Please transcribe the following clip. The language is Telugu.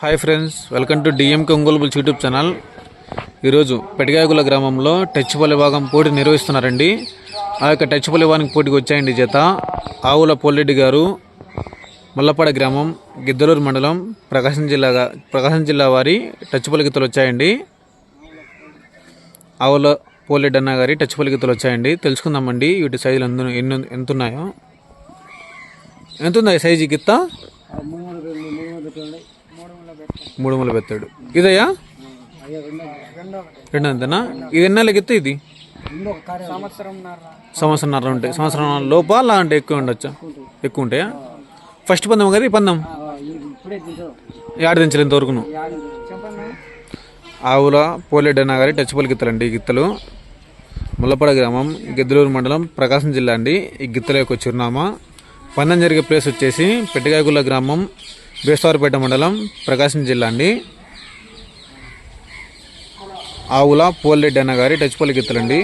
Hi friends welcome to DM Ongole YouTube channel ఈరోజు పెటిగాయకుల గ్రామంలో టచ్పల్లి భాగం పోటీ నిర్వహిస్తున్నారండి. ఆ యొక్క టచ్పల్లి వానికి పోటీకి వచ్చాయండి చేత జత. ఆవుల పోలెడ్డి గారు ముల్లపాడ గ్రామం గిద్దలూరు మండలం ప్రకాశం జిల్లా ప్రకాశం జిల్లా వారి టచ్పల్లి గీతలు వచ్చాయండి. ఆవుల పోలెడ్డి అన్న గారి టచ్పల్లి గీతలు వచ్చాయండి. తెలుసుకుందామండి వీటి సైజులు ఎందు ఎన్ని ఎంత ఉన్నాయో ఎంత ఉంది సైజు గిత్త మూడు మూల బెత్తాడు ఇదయ్యా? రెండు అంతేనా ఇది ఎన్నాళ్ళ గిత్త ఇది? సంవత్సరంన్నర. ఉంటాయి సంవత్సరం లోపా అలా అంటే ఎక్కువ ఉండొచ్చా? ఎక్కువ ఉంటాయా? ఫస్ట్ పందెం కదా ఈ పందెం? ఏడు దించలు ఇంతవరకును. ఆవుల పోలేడు అన్న గారి టచ్పల్లి గిత్తలు అండి ఈ గిత్తలు. ముల్లపాడ గ్రామం గిద్దలూరు మండలం ప్రకాశం జిల్లా అండి ఈ గిత్తల యొక్క చిరునామా. పందెం జరిగే ప్లేస్ వచ్చేసి పెట్టగాయగుల్ల గ్రామం బేస్తవారిపేట మండలం ప్రకాశం జిల్లా అండి. ఆవుల పోల్రెడ్డి అన్న గారి టచ్పల్లి గిత్తలండి.